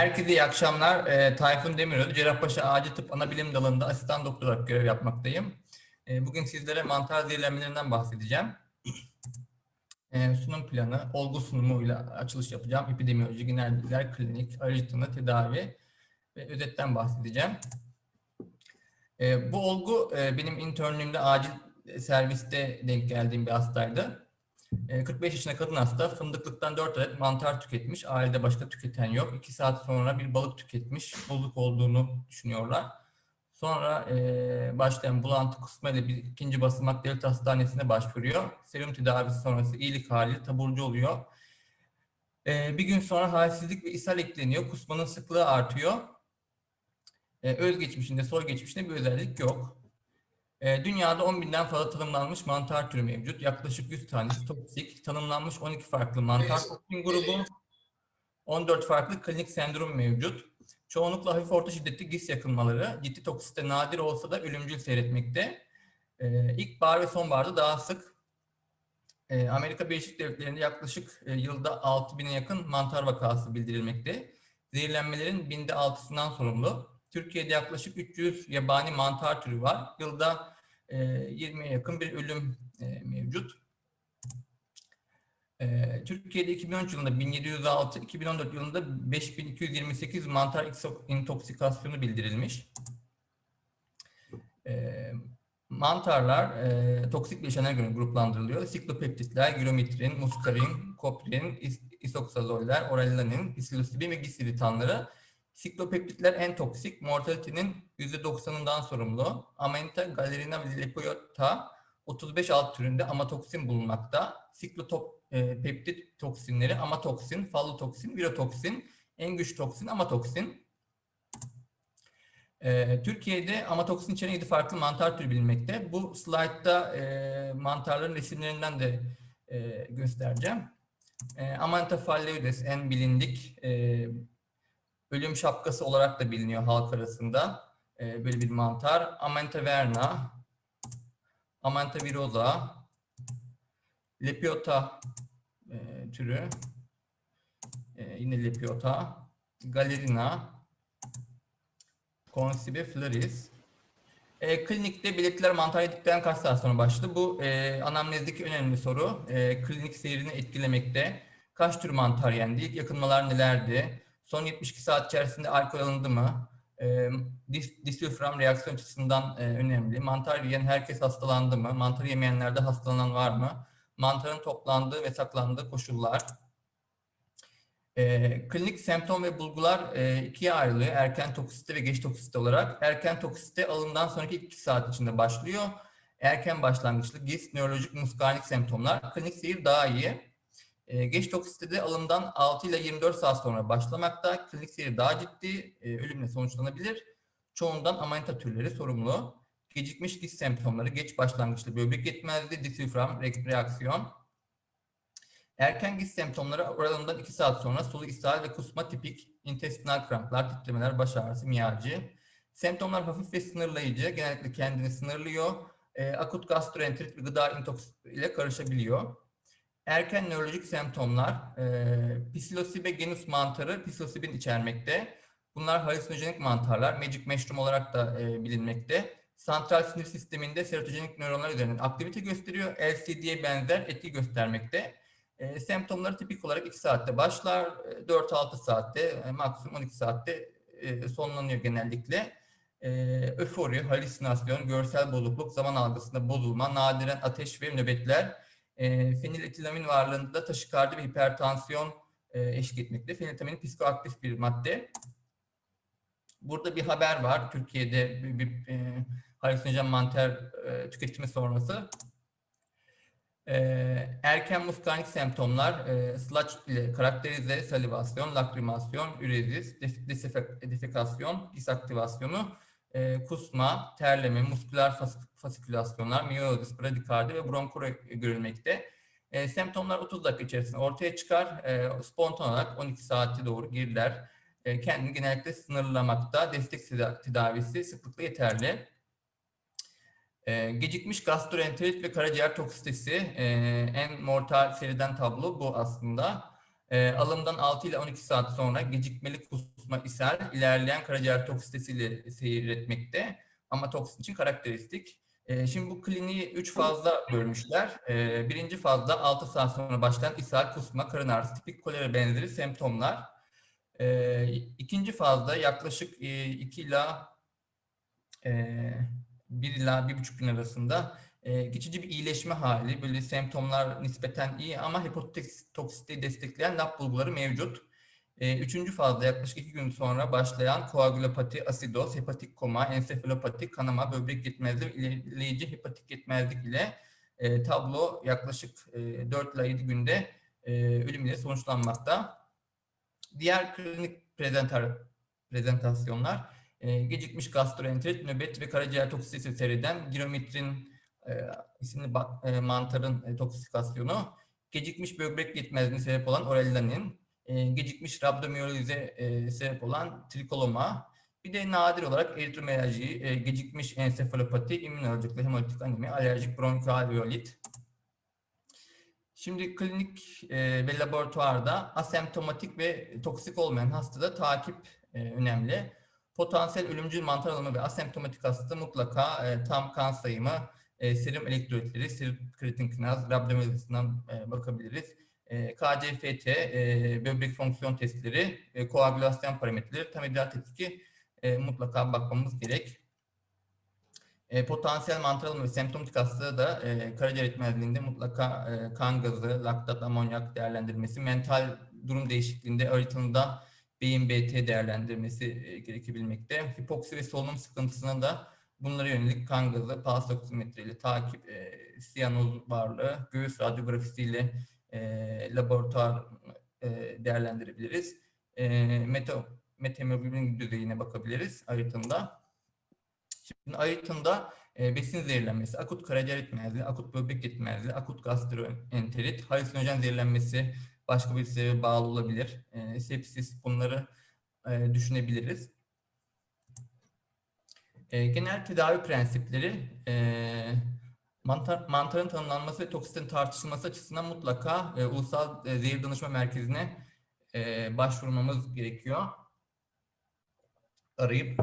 Herkese iyi akşamlar. E, Tayfun Demiröz, Cerrahpaşa Acil Tıp Anabilim Dalı'nda asistan doktor olarak görev yapmaktayım. E, bugün sizlere mantar zehirlenmelerinden bahsedeceğim. E, sunum planı, olgu sunumuyla açılış yapacağım. Epidemioloji, genel klinik, aracı tanı, tedavi ve özetten bahsedeceğim. E, bu olgu e, benim internlüğümde acil serviste denk geldiğim bir hastaydı. 45 yaşında kadın hasta fındıklıktan 4 adet mantar tüketmiş. Ailede başka tüketen yok. 2 saat sonra bir balık tüketmiş. Bozuk olduğunu düşünüyorlar. Sonra e, başlayan bulantı kusma ile bir ikinci basamak devlet hastanesine başvuruyor. Serum tedavisi sonrası iyilik hali taburcu oluyor. E, bir gün sonra halsizlik ve ishal ekleniyor. Kusmanın sıklığı artıyor. E, özgeçmişinde, soy geçmişinde bir özellik yok. E, dünyada 10 binden fazla tanımlanmış mantar türü mevcut. Yaklaşık 100 tanesi toksik. Tanımlanmış 12 farklı mantar toksin grubu. 14 farklı klinik sendrom mevcut. Çoğunlukla hafif orta şiddetli gis yakınmaları. Ciddi toksite nadir olsa da ölümcül seyretmekte. E, ilkbahar ve sonbaharda daha sık. E, Amerika Birleşik Devletleri'nde yaklaşık e, yılda 6000'e yakın mantar vakası bildirilmekte. Zehirlenmelerin binde altısından sorumlu. Türkiye'de yaklaşık 300 yabani mantar türü var. Yılda e, 20'ye yakın bir ölüm e, mevcut. E, Türkiye'de 2013 yılında 1706, 2014 yılında 5228 mantar intoksikasyonu bildirilmiş. E, mantarlar e, toksik bileşenlere göre gruplandırılıyor. Siklopeptitler, gyrometrin, muskarin, koprin, is isoksazoller, orellanin, psilosibin ve gisiritanları Siklopeptitler en toksik, mortality'nin %90'ından sorumlu. Amanita, galerina ve lepiota 35 alt türünde amatoksin bulunmakta. Siklopeptit toksinleri amatoksin, fallotoksin, virotoksin, en güç toksin amatoksin. Ee, Türkiye'de amatoksin içeren 7 farklı mantar türü bilinmekte. Bu slaytta e, mantarların resimlerinden de e, göstereceğim. E, Amanita phalloides en bilindik e, ölüm şapkası olarak da biliniyor halk arasında. Ee, böyle bir mantar. Amenta verna, Amenta virosa, Lepiota e, türü, e, yine Lepiota, Galerina, Consibe floris. E, klinikte belirtiler mantar yedikten kaç saat sonra başladı? Bu e, anamnezdeki önemli soru. E, klinik seyrini etkilemekte. Kaç tür mantar yendi? Yakınmalar nelerdi? Son 72 saat içerisinde alkol alındı mı? E, dis, disülfram reaksiyon açısından e, önemli. Mantar yiyen herkes hastalandı mı? Mantar yemeyenlerde hastalanan var mı? Mantarın toplandığı ve saklandığı koşullar. E, klinik semptom ve bulgular e, ikiye ayrılıyor. Erken toksiste ve geç toksiste olarak. Erken toksiste alımdan sonraki 2 saat içinde başlıyor. Erken başlangıçlı GIS, nörolojik muskanik semptomlar. Klinik seyir daha iyi. E, geç toksitede alımdan 6 ile 24 saat sonra başlamakta. Klinik seyir daha ciddi, e, ölümle sonuçlanabilir. Çoğundan amanita türleri sorumlu. Gecikmiş giz semptomları, geç başlangıçlı böbrek yetmezliği, disülfram, reaksiyon. Erken giz semptomları oralından 2 saat sonra sulu ishal ve kusma tipik, intestinal kramplar, titremeler, baş ağrısı, miyacı. Semptomlar hafif ve sınırlayıcı, genellikle kendini sınırlıyor. E, akut gastroenterit ve gıda intoks ile karışabiliyor. Erken nörolojik semptomlar, e, psilosibe genus mantarı psilosibin içermekte. Bunlar halüsinojenik mantarlar, magic mushroom olarak da e, bilinmekte. Santral sinir sisteminde serotojenik nöronlar üzerinden aktivite gösteriyor. LCD'ye benzer etki göstermekte. E, semptomları tipik olarak 2 saatte başlar, 4-6 saatte, e, maksimum 12 saatte e, sonlanıyor genellikle. E, öfori, halüsinasyon, görsel bozukluk, zaman algısında bozulma, nadiren ateş ve nöbetler, e, feniletilamin varlığında taşikardi ve hipertansiyon e, eşlik etmekte. Feniletilamin psikoaktif bir madde. Burada bir haber var. Türkiye'de bir, bir e, halüsinojen mantar e, tüketimi sonrası. E, erken muskanik semptomlar, e, sludge ile karakterize salivasyon, lakrimasyon, ürezis, defekasyon, disaktivasyonu, e, kusma, terleme, musküler fas fasikülasyonlar, miyozis, bradikardi ve bronkura görülmekte. E, semptomlar 30 dakika içerisinde ortaya çıkar. E, spontan olarak 12 saate doğru geriler. E, kendini genellikle sınırlamakta. Destek tedavisi sıklıkla yeterli. E, gecikmiş gastroenterit ve karaciğer toksitesi e, en mortal seriden tablo bu aslında. E, alımdan 6 ile 12 saat sonra gecikmeli kusma, ishal, ilerleyen karaciğer toksitesiyle seyretmekte ama toksin için karakteristik. E, şimdi bu kliniği 3 fazla bölmüşler. E, birinci fazda 6 saat sonra başlayan ishal, kusma, karın ağrısı, tipik kolera benzeri semptomlar. E, ikinci fazda yaklaşık e, 2 ila e, 1 ila 1,5 gün arasında e, geçici bir iyileşme hali, böyle semptomlar nispeten iyi ama hepatotoksitliği destekleyen lab bulguları mevcut. E, üçüncü fazda yaklaşık iki gün sonra başlayan koagülopati, asidoz, hepatik koma, ensefalopati, kanama, böbrek yetmezliği, ilerleyici hepatik yetmezlik ile e, tablo yaklaşık e, 4 ila 7 günde e, ölüm ile sonuçlanmakta. Diğer klinik prezentar, prezentasyonlar e, gecikmiş gastroenterit, nöbet ve karaciğer toksisitesi seyreden girometrin e, isimli e, mantarın e, toksikasyonu, gecikmiş böbrek yetmezliğine sebep olan oreldanin, e, gecikmiş rabdomiyolize e, sebep olan trikoloma, bir de nadir olarak eritromeyaji, e, gecikmiş ensefalopati, immünolojik hemolitik anemi, alerjik bronkoalveolit. Şimdi klinik ve laboratuvarda asemptomatik ve toksik olmayan hastada takip önemli. Potansiyel ölümcül mantar alımı ve asemptomatik hastada mutlaka tam kan sayımı, e, serum elektrolitleri, serum kreatin kinaz, rabdomilisinden e, bakabiliriz. E, KCFT, e, böbrek fonksiyon testleri, e, koagülasyon parametreleri, tam idrar tetki e, mutlaka bakmamız gerek. E, potansiyel mantar alımı ve semptomatik hastalığı da e, karaciğer yetmezliğinde mutlaka e, kan gazı, laktat, amonyak değerlendirmesi, mental durum değişikliğinde aritmada beyin BT değerlendirmesi e, gerekebilmekte. Hipoksi ve solunum sıkıntısına da bunlara yönelik kan gazı, pulse oksimetre ile takip, e, siyanoz varlığı, göğüs radyografisiyle e, laboratuvar e, değerlendirebiliriz. E, meta, metemoglobin düzeyine bakabiliriz aritmada. Şimdi aritmda e, besin zehirlenmesi, akut karaciğer yetmezliği, akut böbrek yetmezliği, akut gastroenterit, halüsinojen zehirlenmesi başka bir sebebe bağlı olabilir. E, sepsis bunları e, düşünebiliriz. E, genel tedavi prensipleri e, mantar, mantarın tanımlanması ve toksitin tartışılması açısından mutlaka e, Ulusal e, Zehir Danışma Merkezi'ne e, başvurmamız gerekiyor. Arayıp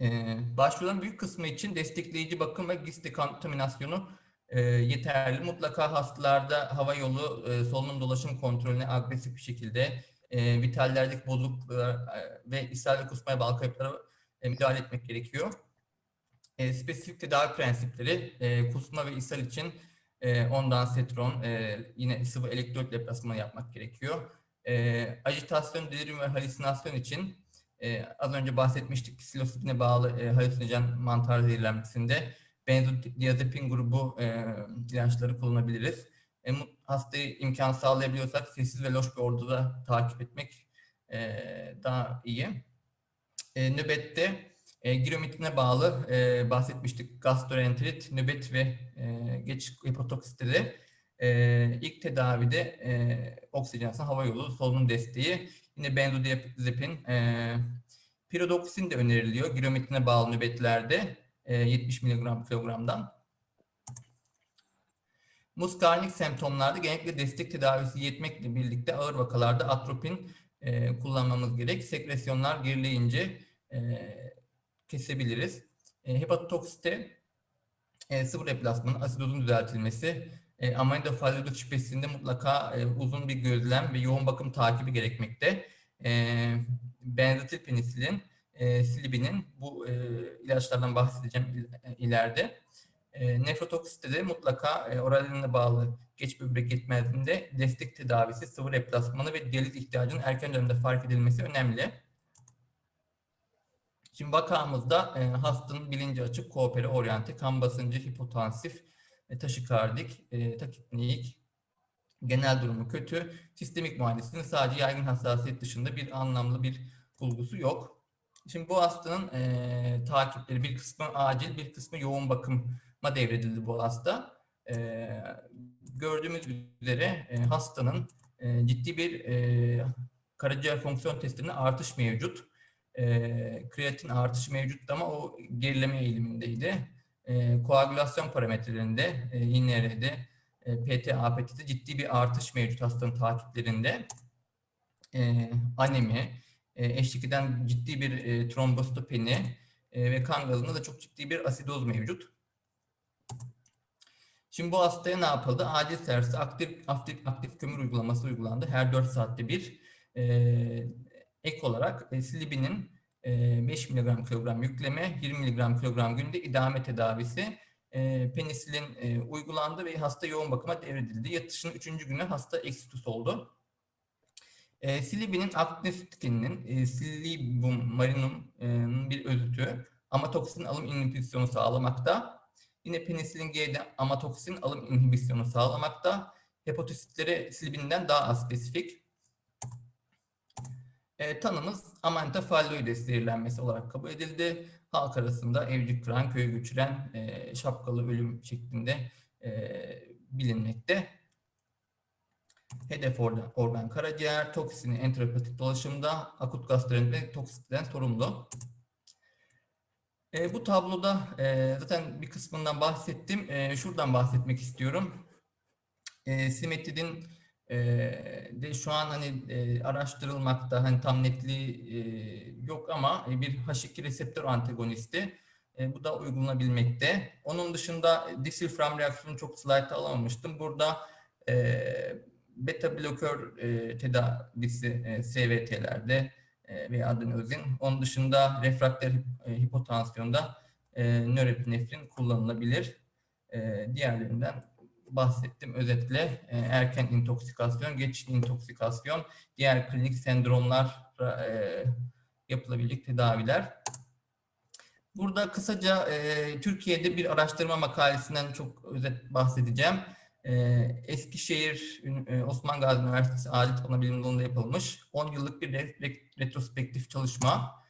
ee, başvuruların büyük kısmı için destekleyici bakım ve GIS dekontaminasyonu e, yeterli. Mutlaka hastalarda hava yolu e, solunum dolaşım kontrolüne agresif bir şekilde e, vitallerdeki bozukluklar e, ve ishal ve kusmaya bağlı kayıplara e, müdahale etmek gerekiyor. E, spesifik tedavi prensipleri e, kusma ve ishal için e, ondan setron e, yine sıvı elektrolit deplasmanı yapmak gerekiyor. E, ajitasyon, delirium ve halüsinasyon için e, az önce bahsetmiştik psilosibine bağlı e, halüsinojen mantar zehirlenmesinde benzodiazepin grubu e, ilaçları kullanabiliriz. E, hastayı imkan sağlayabiliyorsak sessiz ve loş bir orduda takip etmek e, daha iyi. E, nöbette e, giromitine bağlı e, bahsetmiştik gastroenterit, nöbet ve e, geç hipotoksitede e, ilk tedavide e, oksijenasyon, hava yolu, solunum desteği, yine benzodiazepin, e, pirodoksin de öneriliyor girometine bağlı nöbetlerde e, 70 mg kilogramdan. Muskarnik semptomlarda genellikle destek tedavisi yetmekle birlikte ağır vakalarda atropin e, kullanmamız gerek. Sekresyonlar gerileyince kesebiliriz. E, hepatotoksite e, sıvı replasmanı, asidozun düzeltilmesi, e, aminoidofalloidot şüphesinde mutlaka e, uzun bir gözlem ve yoğun bakım takibi gerekmekte. E, benzotil penisilin, e, silibinin bu e, ilaçlardan bahsedeceğim ileride. E, nefrotoksite de mutlaka e, oraline bağlı geç böbrek yetmezliğinde destek tedavisi, sıvı replasmanı ve diyaliz ihtiyacının erken dönemde fark edilmesi önemli. Şimdi vakamızda e, hastanın bilinci açık, koopere oryante, kan basıncı hipotansif, e, taşikardik, e, takipneyik, genel durumu kötü. Sistemik muayenesinin sadece yaygın hassasiyet dışında bir anlamlı bir bulgusu yok. Şimdi bu hastanın e, takipleri bir kısmı acil, bir kısmı yoğun bakıma devredildi bu hasta. E, gördüğümüz üzere e, hastanın e, ciddi bir e, karaciğer fonksiyon testinde artış mevcut. E, kreatin artışı mevcut ama o gerileme eğilimindeydi. E, koagülasyon parametrelerinde, e, INR'de e, PT, APT'de ciddi bir artış mevcut hastanın takiplerinde. E, anemi, e, eşlik eden ciddi bir e, trombositopeni e, ve kan gazında da çok ciddi bir asidoz mevcut. Şimdi bu hastaya ne yapıldı? Acil serviste aktif, aktif, aktif kömür uygulaması uygulandı. Her 4 saatte bir e, ek olarak e, Silibi'nin e, 5 mg kilogram yükleme, 20 mg kilogram günde idame tedavisi e, penisilin e, uygulandı ve hasta yoğun bakıma devredildi. Yatışın 3. günü hasta eksitus oldu. E, Silibi'nin aktif tükeninin e, Silibum marinum'un bir özütü amatoksin alım inhibisyonu sağlamakta. Yine penisilin G'de amatoksin alım inhibisyonu sağlamakta. Hepatositlere Silibin'den daha az spesifik. E, tanımız amanta falloides zehirlenmesi olarak kabul edildi. Halk arasında evcik kıran, köyü göçüren, e, şapkalı ölüm şeklinde e, bilinmekte. Hedef organ, organ karaciğer, toksini enteropatik dolaşımda, akut gastroenterit toksitten sorumlu. E, bu tabloda e, zaten bir kısmından bahsettim. E, şuradan bahsetmek istiyorum. E, simetidin de şu an hani e, araştırılmakta hani tam netliği e, yok ama e, bir H2 reseptör antagonisti. E, bu da uygulanabilmekte. Onun dışında disilfram reaksiyonu çok slaytta alamamıştım. Burada e, beta blokör e, tedavisi e, SVT'lerde e, veya adenozin. Onun dışında refrakter e, hipotansiyonda e, nörepinefrin kullanılabilir. E, diğerlerinden bahsettim özetle. E, erken intoksikasyon, geç intoksikasyon, diğer klinik sendromlar e, yapılabilecek tedaviler. Burada kısaca e, Türkiye'de bir araştırma makalesinden çok özet bahsedeceğim. E, Eskişehir e, Osman Gazi Üniversitesi Alet Anabilim Dalı'nda yapılmış 10 yıllık bir re, re, retrospektif çalışma.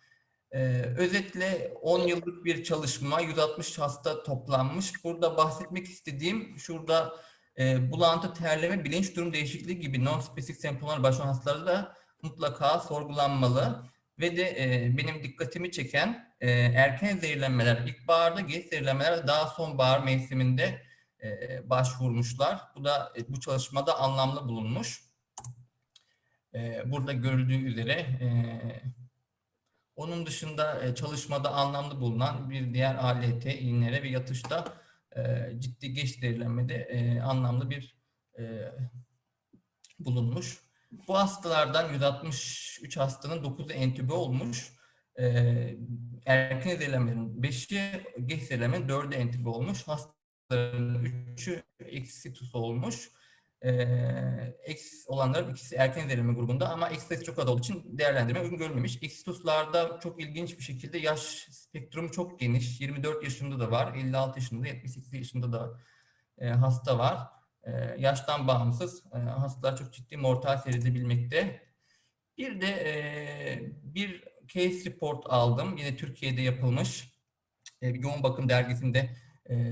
E, özetle 10 yıllık bir çalışma, 160 hasta toplanmış. Burada bahsetmek istediğim şurada e, bulantı, terleme, bilinç durum değişikliği gibi non-spesifik semptomlar başlayan hastalarda da mutlaka sorgulanmalı. Ve de e, benim dikkatimi çeken e, erken zehirlenmeler, ilkbaharda geç zehirlenmeler daha sonbahar mevsiminde e, başvurmuşlar. Bu da e, bu çalışmada anlamlı bulunmuş. E, burada görüldüğü üzere e, onun dışında e, çalışmada anlamlı bulunan bir diğer ALT, iğnelere ve yatışta e, ciddi geç zehirlenmede e, anlamlı bir e, bulunmuş. Bu hastalardan 163 hastanın 9'u entübe olmuş. Erken zehirlenmelerin 5'i, geç zehirlenmenin 4'ü entübe olmuş. Hastaların 3'ü eksitus olmuş. Ee, X olanların ikisi erken zehirlenme grubunda ama X sayısı çok az olduğu için değerlendirme uygun görülmemiş. Eksituslarda çok ilginç bir şekilde yaş spektrumu çok geniş. 24 yaşında da var, 56 yaşında, 78 yaşında da e, hasta var. Ee, yaştan bağımsız e, hastalar çok ciddi mortal seyredebilmekte. Bir de e, bir case report aldım. Yine Türkiye'de yapılmış e, yoğun bakım dergisinde.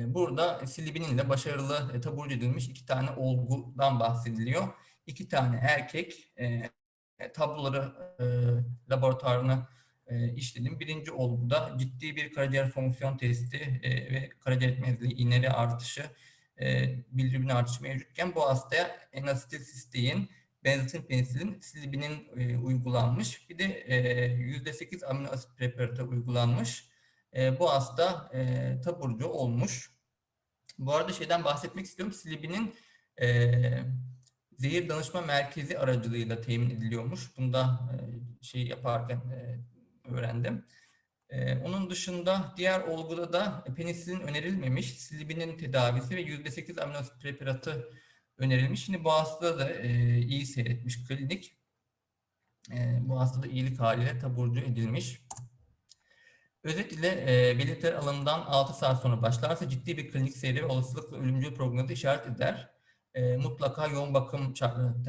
Burada silibinin ile başarılı taburcu edilmiş iki tane olgudan bahsediliyor. İki tane erkek tabloları laboratuvarına işledim. Birinci olguda ciddi bir karaciğer fonksiyon testi ve karaciğer yetmezliği, iğneli artışı e, bildirimli artışı mevcutken bu hastaya enasetil sistein, benzatin penisilin, silibinin e, uygulanmış. Bir de e, %8 amino asit preparatı uygulanmış. E, bu hasta e, taburcu olmuş. Bu arada şeyden bahsetmek istiyorum. Silibinin e, zehir danışma merkezi aracılığıyla temin ediliyormuş. Bunda e, şey yaparken e, öğrendim. Ee, onun dışında diğer olguda da penisilin önerilmemiş, silibinin tedavisi ve %8 aminoasit preparatı önerilmiş. Şimdi bu hastada da e, iyi seyretmiş klinik. E, bu hastada iyilik haliyle taburcu edilmiş. Özet ile e, belirtiler alımından 6 saat sonra başlarsa ciddi bir klinik seyri ve olasılıkla ölümcül programı işaret eder. E, mutlaka yoğun bakım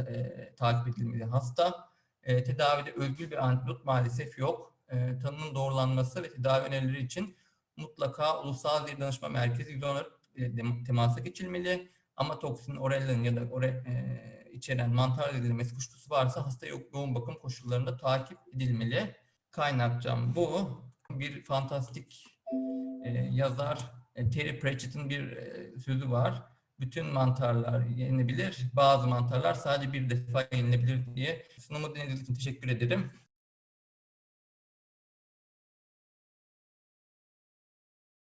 e, takip edilmeli hasta. E, tedavide özgür bir antidot maalesef yok e, tanının doğrulanması ve tedavi önerileri için mutlaka ulusal zehir danışma merkezi %10 e, temasa geçilmeli. Ama toksin, orelin ya da ore, e, içeren mantar zehirlenmesi kuşkusu varsa hasta yoğun bakım koşullarında takip edilmeli. Kaynakçam bu. Bir fantastik e, yazar e, Terry Pratchett'in bir e, sözü var. bütün mantarlar yenilebilir, bazı mantarlar sadece bir defa yenilebilir diye sunumu dinlediğiniz için teşekkür ederim.